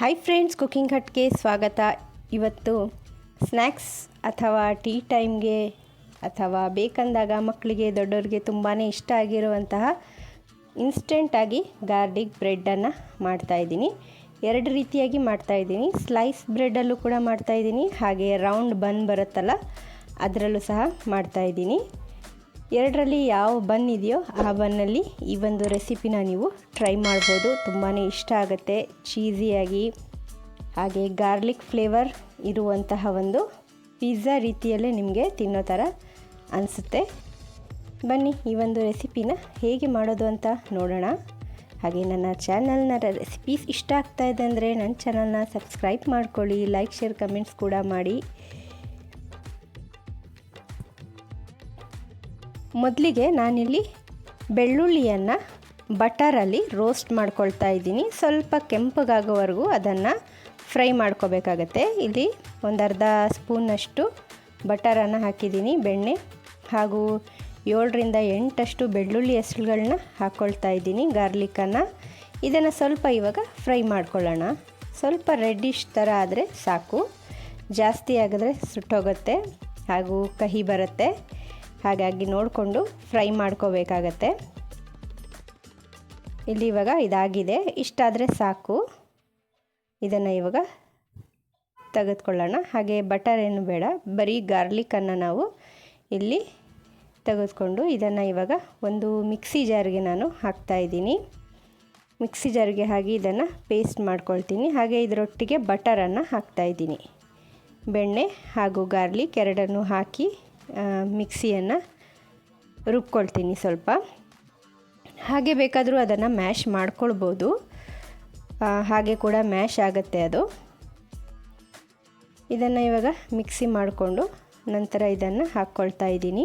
Hi friends cooking ಹಟ್ಗೆ ಸ್ವಾಗತ. ಇವತ್ತು snacks ಅಥವಾ ಟೀ ಟೈಮ್ಗೆ ಅಥವಾ ಬೇಕಂದಾಗ ಮಕ್ಕಳಿಗೆ ದೊಡ್ಡವ್ರಿಗೆ ತುಂಬಾ ಇಷ್ಟ ಆಗಿರುವಂತಹ ಇನ್ಸ್ಟೆಂಟಾಗಿ ಗಾರ್ಲಿಕ್ ಬ್ರೆಡ್ಡನ್ನು ಮಾಡ್ತಾಯಿದ್ದೀನಿ ಎರಡು ರೀತಿಯಾಗಿ ಮಾಡ್ತಾಯಿದ್ದೀನಿ ಸ್ಲೈಸ್ ಬ್ರೆಡ್ಡಲ್ಲೂ ಕೂಡ ಮಾಡ್ತಾಯಿದ್ದೀನಿ ಹಾಗೆ ರೌಂಡ್ ಬನ್ ಬರುತ್ತಲ್ಲ, ಅದರಲ್ಲೂ ಸಹ ಮಾಡ್ತಾಯಿದ್ದೀನಿ ಎರಡರಲ್ಲಿ ಯಾವ ಬನ್ ಇದೆಯೋ ಆ ಬನ್ನಲ್ಲಿ ಈ ಒಂದು ರೆಸಿಪಿನ ನೀವು ಟ್ರೈ ಮಾಡ್ಬೋದು. ತುಂಬಾ ಇಷ್ಟ ಆಗುತ್ತೆ. ಚೀಸಿಯಾಗಿ ಹಾಗೆ ಗಾರ್ಲಿಕ್ ಫ್ಲೇವರ್ ಇರುವಂತಹ ಒಂದು ಪಿಜ್ಜಾ ರೀತಿಯಲ್ಲೇ ನಿಮಗೆ ತಿನ್ನೋ ಥರ ಅನಿಸುತ್ತೆ. ಬನ್ನಿ, ಈ ಒಂದು ರೆಸಿಪಿನ ಹೇಗೆ ಮಾಡೋದು ಅಂತ ನೋಡೋಣ. ಹಾಗೆ ನನ್ನ ಚಾನಲ್ನ ರೆಸಿಪೀಸ್ ಇಷ್ಟ ಆಗ್ತಾ ಇದೆ ಅಂದರೆ ನನ್ನ ಚಾನಲ್ನ ಸಬ್ಸ್ಕ್ರೈಬ್ ಮಾಡ್ಕೊಳ್ಳಿ, ಲೈಕ್, ಶೇರ್, ಕಮೆಂಟ್ಸ್ ಕೂಡ ಮಾಡಿ. ಮೊದಲಿಗೆ ನಾನಿಲ್ಲಿ ಬೆಳ್ಳುಳ್ಳಿಯನ್ನು ಬಟರಲ್ಲಿ ರೋಸ್ಟ್ ಮಾಡ್ಕೊಳ್ತಾ ಇದ್ದೀನಿ. ಸ್ವಲ್ಪ ಕೆಂಪಗಾಗೋವರೆಗೂ ಅದನ್ನು ಫ್ರೈ ಮಾಡ್ಕೋಬೇಕಾಗತ್ತೆ. ಇಲ್ಲಿ ಒಂದು ಅರ್ಧ ಸ್ಪೂನಷ್ಟು ಬಟರನ್ನು ಹಾಕಿದ್ದೀನಿ ಬೆಣ್ಣೆ ಹಾಗೂ ಏಳರಿಂದ ಎಂಟಷ್ಟು ಬೆಳ್ಳುಳ್ಳಿ ಹೆಸರುಗಳನ್ನ ಹಾಕ್ಕೊಳ್ತಾ ಇದ್ದೀನಿ ಗಾರ್ಲಿಕ್ಕನ್ನು. ಇದನ್ನು ಸ್ವಲ್ಪ ಇವಾಗ ಫ್ರೈ ಮಾಡ್ಕೊಳ್ಳೋಣ. ಸ್ವಲ್ಪ ರೆಡ್ಡಿಶ್ ಥರ ಆದರೆ ಸಾಕು. ಜಾಸ್ತಿ ಆಗಿದ್ರೆ ಸುಟ್ಟೋಗುತ್ತೆ ಹಾಗೂ ಕಹಿ ಬರುತ್ತೆ. ಹಾಗಾಗಿ ನೋಡಿಕೊಂಡು ಫ್ರೈ ಮಾಡ್ಕೋಬೇಕಾಗತ್ತೆ. ಇಲ್ಲಿ ಇವಾಗ ಇದಾಗಿದೆ. ಇಷ್ಟಾದರೆ ಸಾಕು. ಇದನ್ನು ಇವಾಗ ತೆಗೆದುಕೊಳ್ಳೋಣ. ಹಾಗೆ ಬಟರ್ ಏನು ಬೇಡ, ಬರೀ ಗಾರ್ಲಿಕ್ಕನ್ನು ನಾವು ಇಲ್ಲಿ ತೆಗೆದುಕೊಂಡು ಇದನ್ನು ಇವಾಗ ಒಂದು ಮಿಕ್ಸಿ ಜಾರ್ಗೆ ನಾನು ಹಾಕ್ತಾಯಿದ್ದೀನಿ ಮಿಕ್ಸಿ ಜಾರ್ಗೆ ಹಾಗೆ ಇದನ್ನು ಪೇಸ್ಟ್ ಮಾಡ್ಕೊಳ್ತೀನಿ. ಹಾಗೆ ಇದರೊಟ್ಟಿಗೆ ಬಟರನ್ನು ಹಾಕ್ತಾಯಿದ್ದೀನಿ ಬೆಣ್ಣೆ ಹಾಗೂ ಗಾರ್ಲಿಕ್ ಎರಡನ್ನು ಹಾಕಿ ಮಿಕ್ಸಿಯನ್ನು ರುಬ್ಕೊಳ್ತೀನಿ ಸ್ವಲ್ಪ. ಹಾಗೆ ಬೇಕಾದರೂ ಅದನ್ನು ಮ್ಯಾಶ್ ಮಾಡ್ಕೊಳ್ಬೋದು. ಹಾಗೆ ಕೂಡ ಮ್ಯಾಶ್ ಆಗುತ್ತೆ ಅದು. ಇದನ್ನು ಇವಾಗ ಮಿಕ್ಸಿ ಮಾಡಿಕೊಂಡು ನಂತರ ಇದನ್ನು ಹಾಕ್ಕೊಳ್ತಾ ಇದ್ದೀನಿ.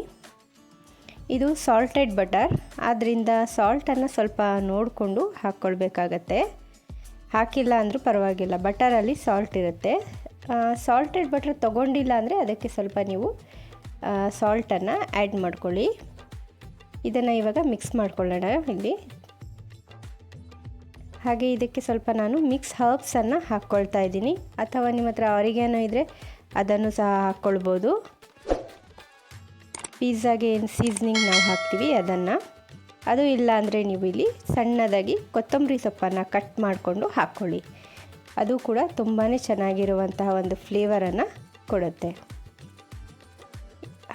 ಇದು ಸಾಲ್ಟೆಡ್ ಬಟರ್ ಆದ್ದರಿಂದ ಸಾಲ್ಟನ್ನು ಸ್ವಲ್ಪ ನೋಡಿಕೊಂಡು ಹಾಕ್ಕೊಳ್ಬೇಕಾಗತ್ತೆ. ಹಾಕಿಲ್ಲ ಅಂದರೂ ಪರವಾಗಿಲ್ಲ. ಬಟರಲ್ಲಿ ಸಾಲ್ಟ್ ಇರುತ್ತೆ. ಸಾಲ್ಟೆಡ್ ಬಟರ್ ತೊಗೊಂಡಿಲ್ಲ ಅಂದರೆ ಅದಕ್ಕೆ ಸ್ವಲ್ಪ ನೀವು ಸಾಲ್ಟನ್ನು ಆ್ಯಡ್ ಮಾಡ್ಕೊಳ್ಳಿ. ಇದನ್ನು ಇವಾಗ ಮಿಕ್ಸ್ ಮಾಡ್ಕೊಳ್ಳೋಣ ಇಲ್ಲಿ. ಹಾಗೆ ಇದಕ್ಕೆ ಸ್ವಲ್ಪ ನಾನು ಮಿಕ್ಸ್ ಹರ್ಬ್ಸನ್ನು ಹಾಕ್ಕೊಳ್ತಾ ಇದ್ದೀನಿ. ಅಥವಾ ನಿಮ್ಮ ಹತ್ರ ಅವರಿಗೇನೋ ಇದ್ದರೆ ಅದನ್ನು ಸಹ ಹಾಕ್ಕೊಳ್ಬೋದು. ಪಿಜ್ಜಾಗೆ ಏನು ಸೀಸ್ನಿಂಗ್ ನಾವು ಹಾಕ್ತೀವಿ ಅದನ್ನು. ಅದು ಇಲ್ಲ ಅಂದರೆ ನೀವು ಇಲ್ಲಿ ಸಣ್ಣದಾಗಿ ಕೊತ್ತಂಬರಿ ಸೊಪ್ಪನ್ನು ಕಟ್ ಮಾಡಿಕೊಂಡು ಹಾಕ್ಕೊಳ್ಳಿ. ಅದು ಕೂಡ ತುಂಬಾ ಚೆನ್ನಾಗಿರುವಂತಹ ಒಂದು ಫ್ಲೇವರನ್ನು ಕೊಡುತ್ತೆ.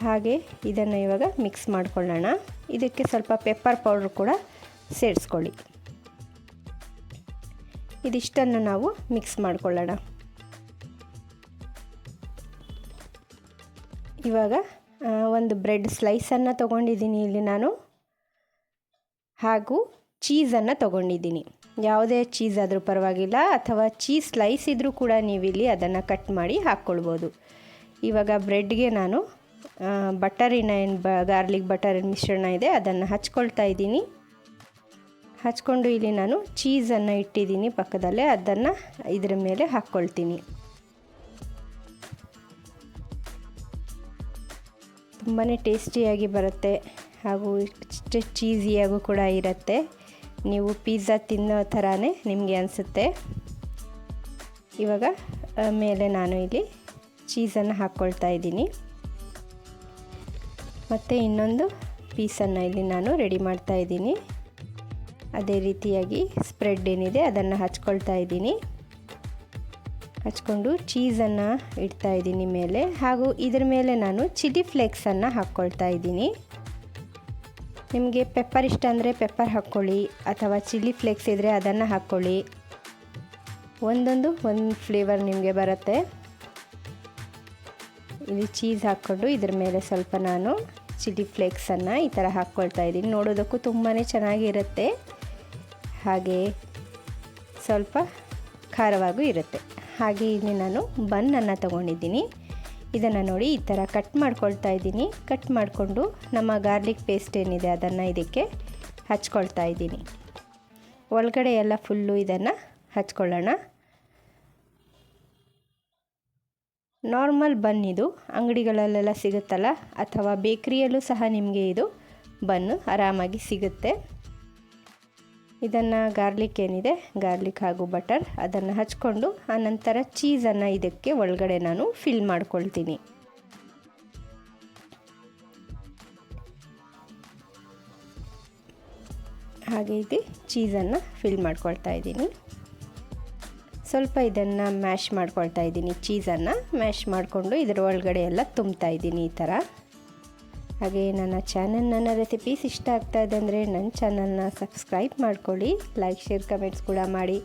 ಹಾಗೆ ಇದನ್ನು ಇವಾಗ ಮಿಕ್ಸ್ ಮಾಡ್ಕೊಳ್ಳೋಣ. ಇದಕ್ಕೆ ಸ್ವಲ್ಪ ಪೆಪ್ಪರ್ ಪೌಡ್ರ್ ಕೂಡ ಸೇರಿಸ್ಕೊಳ್ಳಿ. ಇದಿಷ್ಟನ್ನು ನಾವು ಮಿಕ್ಸ್ ಮಾಡ್ಕೊಳ್ಳೋಣ. ಇವಾಗ ಒಂದು ಬ್ರೆಡ್ ಸ್ಲೈಸನ್ನು ತೊಗೊಂಡಿದ್ದೀನಿ ಇಲ್ಲಿ ನಾನು. ಹಾಗೂ ಚೀಸನ್ನು ತೊಗೊಂಡಿದ್ದೀನಿ. ಯಾವುದೇ ಚೀಸ್ ಆದರೂ ಪರವಾಗಿಲ್ಲ, ಅಥವಾ ಚೀಸ್ ಸ್ಲೈಸ್ ಇದ್ದರೂ ಕೂಡ ನೀವಿಲ್ಲಿ ಅದನ್ನು ಕಟ್ ಮಾಡಿ ಹಾಕ್ಕೊಳ್ಬೋದು. ಇವಾಗ ಬ್ರೆಡ್ಗೆ ನಾನು ಬಟರಿನ ಏನು ಬ, ಗಾರ್ಲಿಕ್ ಬಟರಿನ ಮಿಶ್ರಣ ಇದೆ, ಅದನ್ನು ಹಚ್ಕೊಳ್ತಾ ಇದ್ದೀನಿ. ಹಚ್ಕೊಂಡು ಇಲ್ಲಿ ನಾನು ಚೀಸನ್ನು ಇಟ್ಟಿದ್ದೀನಿ ಪಕ್ಕದಲ್ಲೇ, ಅದನ್ನು ಇದರ ಮೇಲೆ ಹಾಕ್ಕೊಳ್ತೀನಿ. ತುಂಬಾ ಟೇಸ್ಟಿಯಾಗಿ ಬರುತ್ತೆ ಹಾಗೂ ಚೀಸಿಯಾಗೂ ಕೂಡ ಇರುತ್ತೆ. ನೀವು ಪಿಜ್ಜಾ ತಿನ್ನೋ ಥರನೇ ನಿಮಗೆ ಅನಿಸುತ್ತೆ. ಇವಾಗ ಮೇಲೆ ನಾನು ಇಲ್ಲಿ ಚೀಸನ್ನು ಹಾಕ್ಕೊಳ್ತಾ ಇದ್ದೀನಿ. ಮತ್ತು ಇನ್ನೊಂದು ಪೀಸನ್ನು ಇಲ್ಲಿ ನಾನು ರೆಡಿ ಮಾಡ್ತಾ ಇದ್ದೀನಿ. ಅದೇ ರೀತಿಯಾಗಿ ಸ್ಪ್ರೆಡ್ ಏನಿದೆ ಅದನ್ನು ಹಚ್ಕೊಳ್ತಾ ಇದ್ದೀನಿ. ಹಚ್ಕೊಂಡು ಚೀಸನ್ನು ಇಡ್ತಾ ಇದ್ದೀನಿ ಮೇಲೆ. ಹಾಗೂ ಇದರ ಮೇಲೆ ನಾನು ಚಿಲ್ಲಿ ಫ್ಲೇಕ್ಸನ್ನು ಹಾಕ್ಕೊಳ್ತಾ ಇದ್ದೀನಿ. ನಿಮಗೆ ಪೆಪ್ಪರ್ ಇಷ್ಟ ಅಂದರೆ ಪೆಪ್ಪರ್ ಹಾಕ್ಕೊಳ್ಳಿ ಅಥವಾ ಚಿಲ್ಲಿ ಫ್ಲೇಕ್ಸ್ ಇದ್ದರೆ ಅದನ್ನು ಹಾಕ್ಕೊಳ್ಳಿ. ಒಂದೊಂದು ಒಂದು ಫ್ಲೇವರ್ ನಿಮಗೆ ಬರುತ್ತೆ. ಇಲ್ಲಿ ಚೀಸ್ ಹಾಕ್ಕೊಂಡು ಇದ್ರ ಮೇಲೆ ಸ್ವಲ್ಪ ನಾನು ಚಿಲ್ಲಿ ಫ್ಲೇಕ್ಸನ್ನು ಈ ಥರ ಹಾಕ್ಕೊಳ್ತಾ ಇದ್ದೀನಿ. ನೋಡೋದಕ್ಕೂ ತುಂಬಾ ಚೆನ್ನಾಗಿರುತ್ತೆ. ಹಾಗೆ ಸ್ವಲ್ಪ ಖಾರವಾಗೂ ಇರುತ್ತೆ. ಹಾಗೆ ಇಲ್ಲಿ ನಾನು ಬನ್ನನ್ನು ತೊಗೊಂಡಿದ್ದೀನಿ. ಇದನ್ನು ನೋಡಿ ಈ ಥರ ಕಟ್ ಮಾಡ್ಕೊಳ್ತಾ ಇದ್ದೀನಿ. ಕಟ್ ಮಾಡಿಕೊಂಡು ನಮ್ಮ ಗಾರ್ಲಿಕ್ ಪೇಸ್ಟ್ ಏನಿದೆ ಅದನ್ನು ಇದಕ್ಕೆ ಹಚ್ಕೊಳ್ತಾ ಇದ್ದೀನಿ. ಒಳಗಡೆ ಎಲ್ಲ ಫುಲ್ಲು ಇದನ್ನು ಹಚ್ಕೊಳ್ಳೋಣ. ನಾರ್ಮಲ್ ಬನ್ ಇದು. ಅಂಗಡಿಗಳಲ್ಲೆಲ್ಲ ಸಿಗುತ್ತಲ್ಲ? ಅಥವಾ ಬೇಕ್ರಿಯಲ್ಲೂ ಸಹ ನಿಮಗೆ ಇದು ಬನ್ನು ಆರಾಮಾಗಿ ಸಿಗುತ್ತೆ. ಇದನ್ನು ಗಾರ್ಲಿಕ್ ಏನಿದೆ? ಗಾರ್ಲಿಕ್ ಹಾಗೂ ಬಟರ್. ಅದನ್ನು ಹಚ್ಕೊಂಡು ಆನಂತರ ಚೀಸನ್ನು ಇದಕ್ಕೆ ಒಳಗಡೆ ನಾನು ಫಿಲ್ ಮಾಡ್ಕೊಳ್ತೀನಿ. ಹಾಗೆ ಇದು ಚೀಸನ್ನು ಫಿಲ್ ಮಾಡ್ಕೊಳ್ತಾ ಇದ್ದೀನಿ. ಸ್ವಲ್ಪ ಇದನ್ನು ಮ್ಯಾಶ್ ಮಾಡ್ಕೊಳ್ತಾ ಇದ್ದೀನಿ. ಚೀಸನ್ನು ಮ್ಯಾಶ್ ಮಾಡಿಕೊಂಡು ಇದರ ಒಳಗಡೆ ಎಲ್ಲ ತುಂಬ್ತಾ ಇದ್ದೀನಿ ಈ ಥರ. ಹಾಗೆ ನನ್ನ ಚಾನಲ್ ನನ್ನ ರೆಸಿಪೀಸ್ ಇಷ್ಟ ಆಗ್ತಾ ಇದೆ ಅಂದರೆ ನನ್ನ ಚಾನಲ್ನ ಸಬ್ಸ್ಕ್ರೈಬ್ ಮಾಡ್ಕೊಳ್ಳಿ. ಲೈಕ್, ಶೇರ್, ಕಮೆಂಟ್ಸ್ ಕೂಡ ಮಾಡಿ.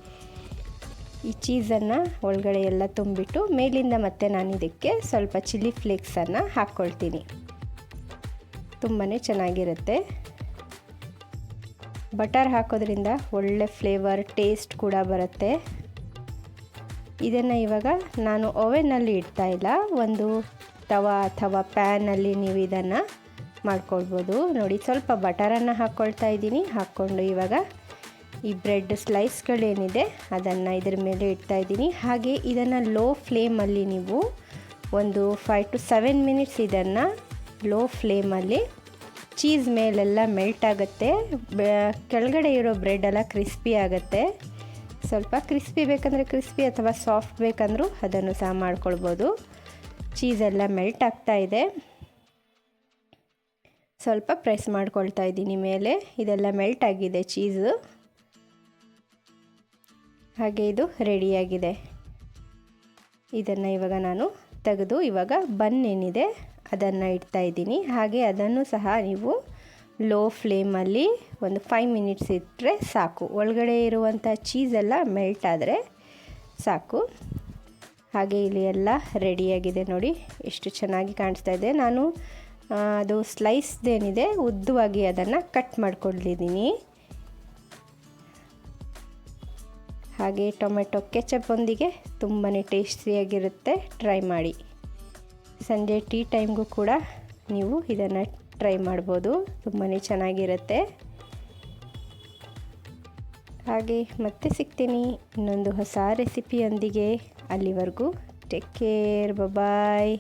ಈ ಚೀಸನ್ನು ಒಳಗಡೆ ಎಲ್ಲ ತುಂಬಿಟ್ಟು ಮೇಲಿಂದ ಮತ್ತೆ ನಾನು ಇದಕ್ಕೆ ಸ್ವಲ್ಪ ಚಿಲ್ಲಿ ಫ್ಲೇಕ್ಸನ್ನು ಹಾಕ್ಕೊಳ್ತೀನಿ. ತುಂಬಾ ಚೆನ್ನಾಗಿರುತ್ತೆ. ಬಟರ್ ಹಾಕೋದ್ರಿಂದ ಒಳ್ಳೆ ಫ್ಲೇವರ್, ಟೇಸ್ಟ್ ಕೂಡ ಬರುತ್ತೆ. ಇದನ್ನು ಇವಾಗ ನಾನು ಓವೆನಲ್ಲಿ ಇಡ್ತಾ ಇಲ್ಲ. ಒಂದು ತವಾ ಅಥವಾ ಪ್ಯಾನಲ್ಲಿ ನೀವು ಇದನ್ನು ಮಾಡ್ಕೊಳ್ಬೋದು. ನೋಡಿ, ಸ್ವಲ್ಪ ಬಟರನ್ನು ಹಾಕ್ಕೊಳ್ತಾ ಇದ್ದೀನಿ. ಹಾಕ್ಕೊಂಡು ಇವಾಗ ಈ ಬ್ರೆಡ್ ಸ್ಲೈಸ್ಗಳೇನಿದೆ ಅದನ್ನು ಇದ್ರ ಮೇಲೆ ಇಡ್ತಾ ಇದ್ದೀನಿ. ಹಾಗೆ ಇದನ್ನು ಲೋ ಫ್ಲೇಮಲ್ಲಿ ನೀವು ಒಂದು ಫೈವ್ ಟು ಸೆವೆನ್ ಮಿನಿಟ್ಸ್ ಇದನ್ನು ಲೋ ಫ್ಲೇಮಲ್ಲಿ ಚೀಸ್ ಮೇಲೆಲ್ಲ ಮೆಲ್ಟ್ ಆಗುತ್ತೆ. ಕೆಳಗಡೆ ಇರೋ ಬ್ರೆಡ್ ಎಲ್ಲ ಕ್ರಿಸ್ಪಿ ಆಗುತ್ತೆ. ಸ್ವಲ್ಪ ಕ್ರಿಸ್ಪಿ ಬೇಕಂದರೆ ಕ್ರಿಸ್ಪಿ ಅಥವಾ ಸಾಫ್ಟ್ ಬೇಕಂದರೂ ಅದನ್ನು ಸಹ ಮಾಡ್ಕೊಳ್ಬೋದು. ಚೀಸೆಲ್ಲ ಮೆಲ್ಟ್ ಆಗ್ತಾ ಇದೆ. ಸ್ವಲ್ಪ ಪ್ರೆಸ್ ಮಾಡ್ಕೊಳ್ತಾ ಇದ್ದೀನಿ ಮೇಲೆ. ಇದೆಲ್ಲ ಮೆಲ್ಟ್ ಆಗಿದೆ ಚೀಸು ಹಾಗೆ ಇದು ರೆಡಿಯಾಗಿದೆ ಇದನ್ನು ಇವಾಗ ನಾನು ತೆಗೆದು ಇವಾಗ ಬನ್ ಏನಿದೆ ಅದನ್ನು ಇಡ್ತಾ ಇದ್ದೀನಿ. ಹಾಗೆ ಅದನ್ನು ಸಹ ನೀವು ಲೋ ಫ್ಲೇಮಲ್ಲಿ ಒಂದು ಫೈವ್ ಮಿನಿಟ್ಸ್ ಇಟ್ಟರೆ ಸಾಕು. ಒಳಗಡೆ ಇರುವಂಥ ಚೀಸೆಲ್ಲ ಮೆಲ್ಟ್ ಆದರೆ ಸಾಕು. ಹಾಗೆ ಇಲ್ಲಿ ಎಲ್ಲ ರೆಡಿಯಾಗಿದೆ ನೋಡಿ. ಎಷ್ಟು ಚೆನ್ನಾಗಿ ಕಾಣಿಸ್ತಾ ಇದೆ. ನಾನು ಅದು ಸ್ಲೈಸ್ದೇನಿದೆ ಉದ್ದವಾಗಿ ಅದನ್ನು ಕಟ್ ಮಾಡ್ಕೊಂಡಿದ್ದೀನಿ. ಹಾಗೆ ಟೊಮೆಟೊ ಕೆಚಪ್ಪೊಂದಿಗೆ ತುಂಬಾ ಟೇಸ್ಟಿಯಾಗಿರುತ್ತೆ ಟ್ರೈ ಮಾಡಿ. ಸಂಜೆ ಟೀ ಟೈಮ್ಗೂ ಕೂಡ ನೀವು ಇದನ್ನು ಟ್ರೈ ಮಾಡ್ಬೋದು. ತುಂಬಾ ಚೆನ್ನಾಗಿರುತ್ತೆ. ಹಾಗೆ ಮತ್ತೆ ಸಿಗ್ತೀನಿ ಇನ್ನೊಂದು ಹೊಸ ರೆಸಿಪಿಯೊಂದಿಗೆ. ಅಲ್ಲಿವರೆಗೂ ಟೇಕ್ ಕೇರ್ ಬಾಯ್